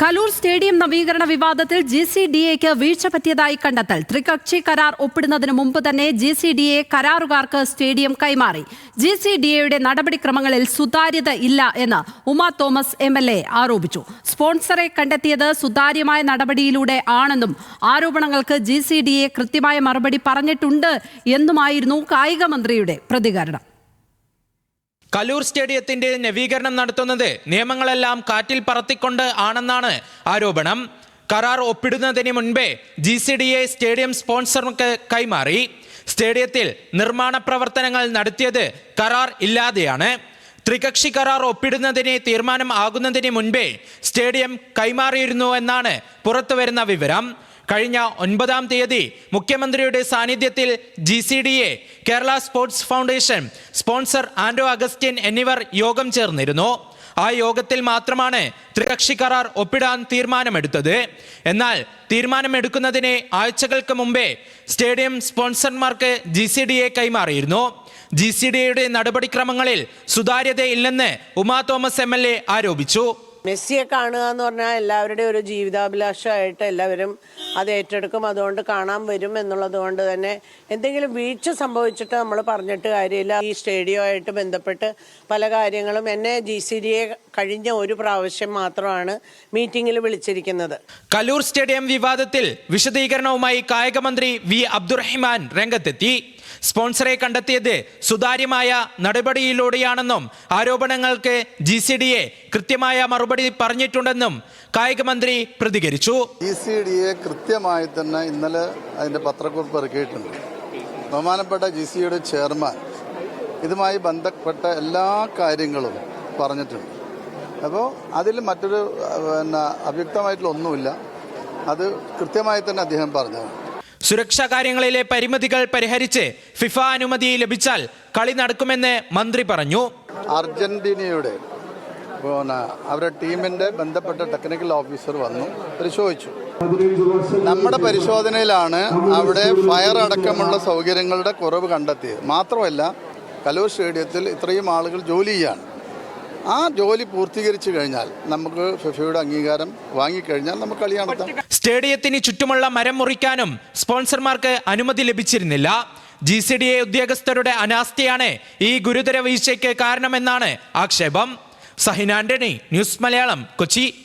Kaloor stadium നവീകരണ വിവാദത്തിൽ G C D എക്ക് വീഴ്ച പറ്റിയതായി കണ്ടെത്തൽ. ത്രികക്ഷി കരാർ ഒപ്പിടുന്നതിന് മുമ്പ് തന്നെ ജി സി ഡി എ കരാറുകാർക്ക് സ്റ്റേഡിയം കൈമാറി. ജി സി ഡി എയുടെ നടപടിക്രമങ്ങളിൽ സുതാര്യത ഇല്ല എന്ന് Uma Thomas M L A ആരോപിച്ചു. സ്പോൺസറെ കണ്ടെത്തിയത് സുതാര്യമായ നടപടിയിലൂടെ ആണെന്നും ആരോപണങ്ങൾക്ക് ജി സി ഡി എ കൃത്യമായ മറുപടി പറഞ്ഞിട്ടുണ്ട് എന്നുമായിരുന്നു കായിക മന്ത്രിയുടെ പ്രതികരണം. കലൂർ സ്റ്റേഡിയത്തിന്റെ നവീകരണം നടത്തുന്നത് നിയമങ്ങളെല്ലാം കാറ്റിൽ പറത്തിക്കൊണ്ട് ആണെന്നാണ് ആരോപണം. കരാർ ഒപ്പിടുന്നതിന് മുൻപേ G C D A stadium സ്പോൺസർക്ക് കൈമാറി. സ്റ്റേഡിയത്തിൽ നിർമ്മാണ പ്രവർത്തനങ്ങൾ നടത്തിയത് കരാർ ഇല്ലാതെയാണ്. ത്രികക്ഷി കരാർ ഒപ്പിടുന്നതിന് തീരുമാനം ആകുന്നതിന് മുൻപേ സ്റ്റേഡിയം കൈമാറിയിരുന്നു എന്നാണ് പുറത്തുവരുന്ന വിവരം. കഴിഞ്ഞ ഒൻപതാം തീയതി മുഖ്യമന്ത്രിയുടെ സാന്നിധ്യത്തിൽ G C D A Kerala sports foundation sponsor Anto Augustine എന്നിവർ യോഗം ചേർന്നിരുന്നു. ആ യോഗത്തിൽ മാത്രമാണ് ത്രികക്ഷി കരാർ ഒപ്പിടാൻ തീരുമാനമെടുത്തത്. എന്നാൽ തീരുമാനമെടുക്കുന്നതിന് ആഴ്ചകൾക്ക് മുമ്പേ സ്റ്റേഡിയം സ്പോൺസർമാർക്ക് ജി സി ഡി എ കൈമാറിയിരുന്നു. ജി സി ഡി എയുടെ നടപടിക്രമങ്ങളിൽ സുതാര്യതയില്ലെന്ന് Uma Thomas M L A ആരോപിച്ചു. മെസ്സിയെ കാണുക എന്ന് പറഞ്ഞാൽ എല്ലാവരുടെയും ഒരു ജീവിതാഭിലാഷമായിട്ട് എല്ലാവരും അത് ഏറ്റെടുക്കും. അതുകൊണ്ട് കാണാൻ വരും എന്നുള്ളത് കൊണ്ട് തന്നെ എന്തെങ്കിലും വീഴ്ച സംഭവിച്ചിട്ട് നമ്മൾ പറഞ്ഞിട്ട് കാര്യമില്ല. ഈ സ്റ്റേഡിയമായിട്ട് ബന്ധപ്പെട്ട് പല കാര്യങ്ങളും എന്നെ ജി സി ഡി എ കഴിഞ്ഞ ഒരു പ്രാവശ്യം മാത്രമാണ് മീറ്റിംഗിൽ വിളിച്ചിരിക്കുന്നത്. കലൂർ സ്റ്റേഡിയം വിവാദത്തിൽ വിശദീകരണവുമായി കായിക മന്ത്രി വി അബ്ദുറഹിമാൻ രംഗത്തെത്തി. സ്പോൺസറെ കണ്ടെത്തിയത് സുതാര്യമായ നടപടിയിലൂടെയാണെന്നും ആരോപണങ്ങൾക്ക് ജി സി ഡി എ കൃത്യമായ മറുപടി പറഞ്ഞിട്ടുണ്ടെന്നും കായിക മന്ത്രി പ്രതികരിച്ചു. ജി സി ഡി എ കൃത്യമായി തന്നെ ഇന്നലെ അതിന്റെ പത്രക്കുറിപ്പ് ഇറക്കിയിട്ടുണ്ട്. ബഹുമാനപ്പെട്ട ജി സിയുടെ ചെയർമാൻ ഇതുമായി ബന്ധപ്പെട്ട എല്ലാ കാര്യങ്ങളും പറഞ്ഞിട്ടുണ്ട്. അപ്പോൾ അതിൽ മറ്റൊരു പിന്നെ അവ്യക്തമായിട്ടുള്ള ഒന്നുമില്ല അത് കൃത്യമായി തന്നെ അദ്ദേഹം പറഞ്ഞതാണ്. സുരക്ഷാ കാര്യങ്ങളിലെ പരിമിതികൾ പരിഹരിച്ച് ഫിഫ അനുമതി ലഭിച്ചാൽ കളി നടക്കുമെന്ന് മന്ത്രി പറഞ്ഞു. അർജന്റീനയുടെ അവരുടെ ടീമിന്റെ ബന്ധപ്പെട്ട ടെക്നിക്കൽ ഓഫീസർ വന്നു പരിശോധിച്ചു. നമ്മുടെ പരിശോധനയിലാണ് അവിടെ ഫയർ അടക്കമുള്ള സൗകര്യങ്ങളുടെ കുറവ് കണ്ടെത്തിയത്. മാത്രമല്ല കലൂർ സ്റ്റേഡിയത്തിൽ ഇത്രയും ആളുകൾ ജോലി ചെയ്യാണ് ആ ജോലി പൂർത്തീകരിച്ചു കഴിഞ്ഞാൽ നമുക്ക് ഫിഫയുടെ അംഗീകാരം വാങ്ങിക്കഴിഞ്ഞാൽ നമുക്ക് കളി നടത്താം. സ്റ്റേഡിയത്തിന് ചുറ്റുമുള്ള മരം മുറിക്കാനും സ്പോൺസർമാർക്ക് അനുമതി ലഭിച്ചിരുന്നില്ല. ജി സി ഡി എ ഉദ്യോഗസ്ഥരുടെ അനാസ്ഥയാണ് ഈ ഗുരുതര വീഴ്ചയ്ക്ക് കാരണമെന്നാണ് ആക്ഷേപം. സഹിൻ ന്യൂസ് മലയാളം കൊച്ചി.